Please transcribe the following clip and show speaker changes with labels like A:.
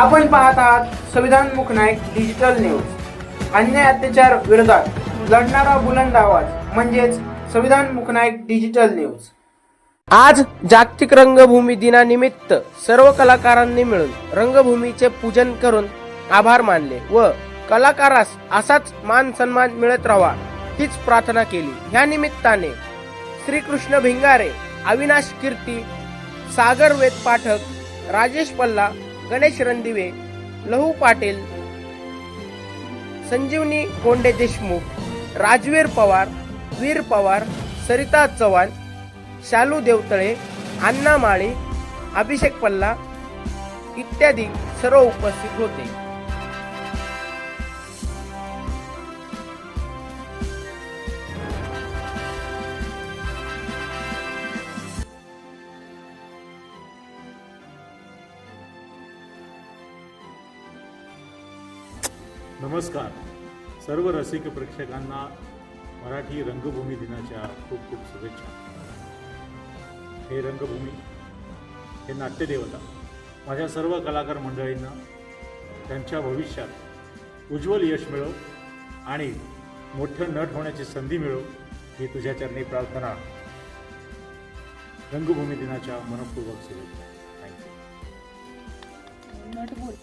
A: आपण पाहत आहात संविधान मुखनायक डिजिटल न्यूज अन्याय अत्याचार विरोधात लढणारा बुलंद आवाज म्हणजेच संविधान मुखनायक डिजिटल न्यूज
B: आज जागतिक रंगभूमी दिनानिमित्त सर्व कलाकारांनी मिळून रंगभूमीचे पूजन करून आभार मानले व कलाकारास असाच मान सन्मान मिळत राहावा हीच प्रार्थना केली. ह्या निमित्ताने श्रीकृष्ण भिंगारे अविनाश कीर्ती सागर वेद पाठक राजेश पल्ला गणेश रणदिवे लहू पाटील संजीवनी कोंडे देशमुख राजवीर पवार वीर पवार सरिता चव्हाण शालू देवतळे अण्णा माळी अभिषेक पल्ला इत्यादी सर्व उपस्थित होते.
C: नमस्कार. सर्व रसिक प्रेक्षकांना मराठी रंगभूमी दिनाच्या खूप खूप शुभेच्छा. हे रंगभूमी हे नाट्यदेवता माझ्या सर्व कलाकार मंडळींना त्यांच्या भविष्यात उज्ज्वल यश मिळो आणि मोठं नट होण्याची संधी मिळो ही तुझ्या चरणी प्रार्थना. रंगभूमी दिनाच्या मनपूर्वक शुभेच्छा. थँक्यू
D: नट बोल